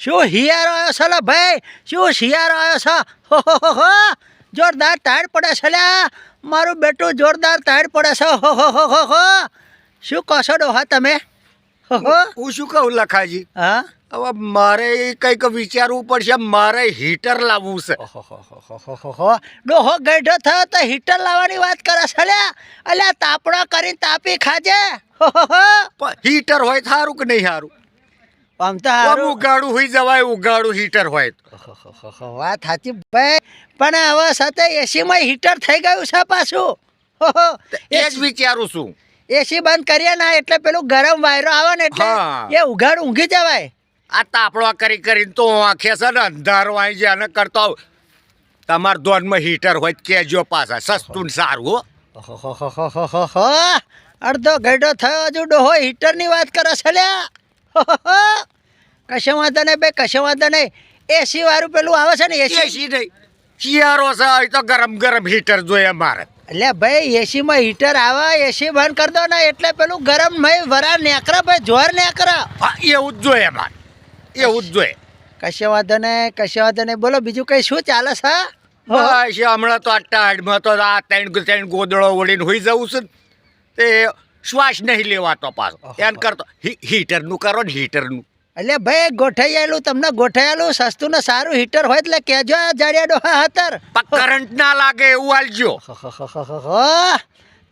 શું શિયાળો આવ્યો છે ભાઈ? શું શિયાળો આવ્યો છે? જોરદાર તાડ પડે છે લ્યા મારું બેટું જોરદાર તાડ પડે છે. શું કહો છો ડોહા તમે? હું શું કહું લખાજી? હા? હવે મારે કંઈક વિચારવું પડશે મારે હીટર લાવવું છે. ડોહો ગઢો થયો તો હીટર લાવવાની વાત કરે છે અલ્યા અલ્યા તાપડો કરીને તાપી ખાજે. હીટર હોય સારું કે નહીં સારું આમ તો સારું. ઉગાડું હોઈ જવાય ઉગાડું હીટર હોય વાત સાચી ભાઈ. પણ હવે સાથે એસીમાં હીટર થઈ ગયું છે પાછું. એ જ વિચારું છું. એસી બંધ કરીએ ના એટલે પેલું ગરમ વાયરો આવે ને એટલે એ ઉઘાડ ઊંઘી જવાય. આ તાપડો કરી કરીને તો આંખે છે ને અંધારો આવી જાય અને કરતો આવું. તમાર દોનમાં હીટર હોય તો કહેજો પાછા સસ્તું ને સારું હો. અડધો ઘેડો થયો હજુ ડોહો હીટરની વાત કરે છે લ્યા કશો વાંધો નહીં ભાઈ કશો વાંધો નહીં એસી વાળું પેલું આવે છે ને એસી એસી નહીં શિયાળો છે તો ગરમ ગરમ હીટર જોઈએ મારે એટલે ભાઈ એસીમાં હીટર આવે એસી બંધ કરી દો ને એટલે પેલું ગરમ મય વરા નેકરા ભાઈ જોર નેકરા એવું જ જોઈએ મારે એવું જ જોઈએ કશો વાંધો નહીં કશો વાંધો બોલો બીજું કઈ શું ચાલે છે? બસ હમણાં તો આટલા હાડમાં તો આ ત્રણ ત્રણ ગોદડો વળીને હોઈ જવું છે. તે શ્વાસ નહીં લેવાતો પાછો. એમ કરતો હીટરનું કરો ને હીટરનું. એટલે ભાઈ ગોઠાયેલું તમને ગોઠાયેલું સસ્તું ને સારું હીટર હોય એટલે કેજો આ જાડિયા ડોહા હતર. કરંટ ના લાગે એવું આલજો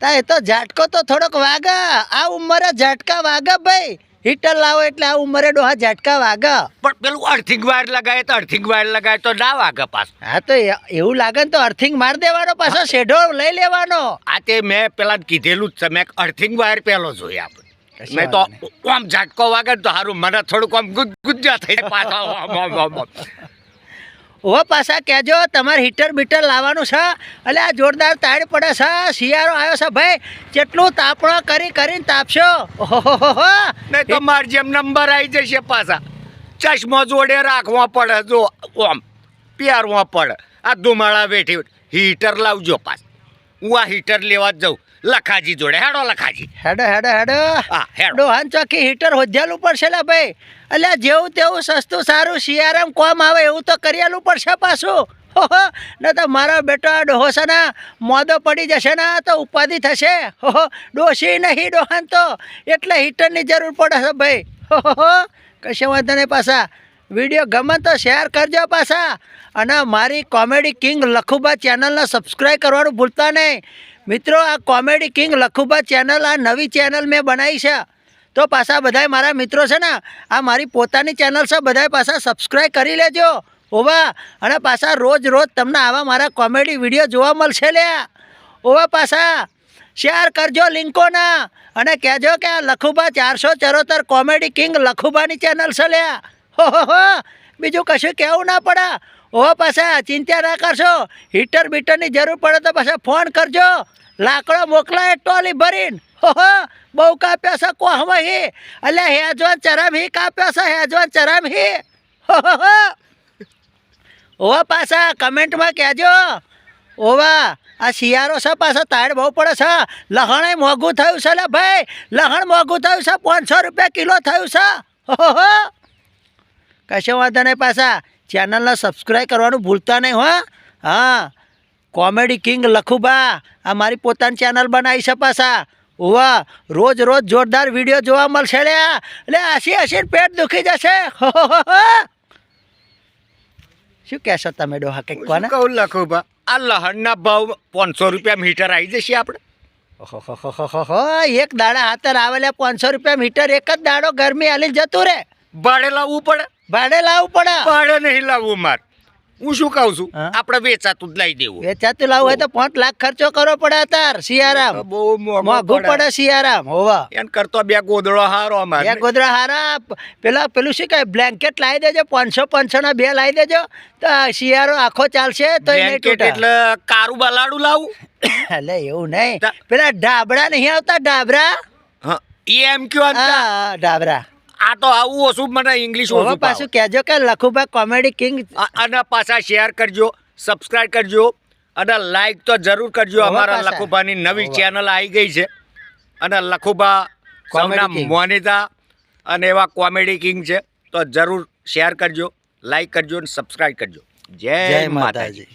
તા એ તો ઝાટકો તો થોડોક વાગે. આ ઉંમરે ઝાટકા વાગે ભાઈ. હીટર લાવો એટલે આ મરેડો હા ઝાટકા વાગે. પણ પેલું અર્થિંગ વાયર લગાય તો અર્થિંગ વાયર લગાય તો ના વાગે પાછું. હા તો એવું લાગે ને તો અર્થિંગ માર દેવાનો પાછો શેઢો લઈ લેવાનો. આ તે મેં પેલા કીધેલું જ છે મેં અર્થિંગ વાયર પેલો જોઈએ આપણે. મેં તો આમ ઝાટકો વાગે તો સારું મને થોડુંક આમ ગુજ ગુજ્જા થઈ પાછા. આમ, આમ, આમ, આમ. ઓ પાછા કહેજો તમારે હીટર બીટર લાવવાનું છે? એટલે આ જોરદાર તાળ પડે છે. શિયાળો આવ્યો છે ભાઈ. જેટલું તાપણો કરી કરીને તાપશો. ઓહો નહીં તો માર જેમ નંબર આવી જશે પાછા. ચશ્મો જોડે રાખવા પડે જો આમ પહેરવા પડે. આ ધુમાળા વેઠી હીટર લાવજો પાછ. હું આ હીટર લેવા જ જાઉં. લખાજી જોડે. હેડો લખાજી. હેડો હેડો હેડો. હા હેડો. હાન ચોકી હીટર હોદ્યાલું પડશે લે ભાઈ. એટલે જેવું તેવું સસ્તું સારું શિયાળામાં કોમ આવે એવું તો કરિયાલું પડશે પાછું. ને તો મારો બેટો ડોહોશે ને મોદો પડી જશે ને તો ઉપાધિ થશે. હો ડોસી નહીં ડોહાન તો. એટલે હીટરની જરૂર પડે છે ભાઈ. હો. કશે વાંધો નહીં પાછા. વીડિયો ગમે તો શેર કરજો પાછા. અને મારી કોમેડી કિંગ લખુબા ચેનલને સબસ્ક્રાઈબ કરવાનું ભૂલતા નહીં. મિત્રો, આ કોમેડી કિંગ લખુબા ચેનલ આ નવી ચેનલ મેં બનાવી છે. તો પાછા બધાય મારા મિત્રો છે ને, આ મારી પોતાની ચેનલ છે, બધાય પાછા સબસ્ક્રાઈબ કરી લેજો. ઓવા, અને પાછા રોજ રોજ તમને આવા મારા કોમેડી વીડિયો જોવા મળશે લ્યા. ઓવા પાછા શેર કરજો લિંકોના. અને કહેજો કે આ લખુબા ચારસો ચરોતર કોમેડી કિંગ લખુબાની ચેનલ છે લ્યા. બીજું કશું કહેવું ના પડે. ઓ પાછા ચિંતા ના કરશો. હીટર બીટરની જરૂર પડે તો પાછા ફોન કરજો. લાકડો મોકલાય, ટોલી ભરીને. હો બહુ કાપ્યા છે કોહમાં હી? એટલે હેજવાન ચરમ હી, કાપ્યા છે હેજવાન ચરમ હો? ઓવા પાછા કમેન્ટમાં કહેજો. ઓવા આ શિયાળો છે, પાછો તાડ બહુ પડે છે. લહણે મોંઘું થયું છે, લે ભાઈ. લહણ મોંઘું થયું છે, પાંચસો રૂપિયા કિલો થયું છે. હો હો. કશો વાંધો નહીં પાછા. ચેનલને સબસ્ક્રાઈબ કરવાનું ભૂલતા નહીં હો. હા. કોમેડી કિંગ લખુબા આ મારી પોતાની ચેનલ બનાવી છે પાછા. ઓવા રોજ રોજ જોરદાર વીડિયો જોવા મળશે લે એટલે હસી હસી પેટ દુખી જશે. શું કહેશો તમે ડોહા કંઈક કોને? કહું લખુબા? આ લહણના ભાવ પાંચસો રૂપિયા મીટર આવી જશે આપણે. એક દાડા હાથર આવેલા પાંચસો રૂપિયા મીટર એક જ દાડો ગરમી હાલી જતું રે ભાડે લાવવું પડે. ભાડે લાવવું પડે. ભાડે નહીં લાવવું મારે હું શું કહું છું? આપણે વેચાતું જ લઈ દેવું. વેચાતું લાવવું હોય તો પાંચ લાખ ખર્ચો કરવો પડે તાર સિયારામ બહુ મોંઘું પડે. સિયારામ હોવા. એમ કરતો બે ગોદડો હારો અમારે. બે ગોદરા હારા. પેલા પેલું શું કહે બ્લેન્કેટ લાવી દેજો પાંચસો પાંચસો ના બે લાવી દેજો. તો શિયાળો આખો ચાલશે તો એટલે કારું બલાડું લાવું. એટલે એવું નહીં. પેલા ડાબડા નહીં આવતા ડાબરા? હા એ એમ કયો ડાબરા. આ તો આવું ઓછું મને ઇંગ્લિશ ઓછું પાછું કહેજો કે લખુભા કોમેડી કિંગ અને પાછા શેર કરજો સબસ્ક્રાઇબ કરજો અને લાઈક તો જરૂર કરજો અમારા પાછા. લખુબાની નવી ચેનલ આવી ગઈ છે. અને લખુબા Comedy સૌના મોનિતા અને એવા કોમેડી કિંગ છે. તો જરૂર શેર કરજો લાઈક કરજો અને સબસ્ક્રાઈબ કરજો. જય માતાજી.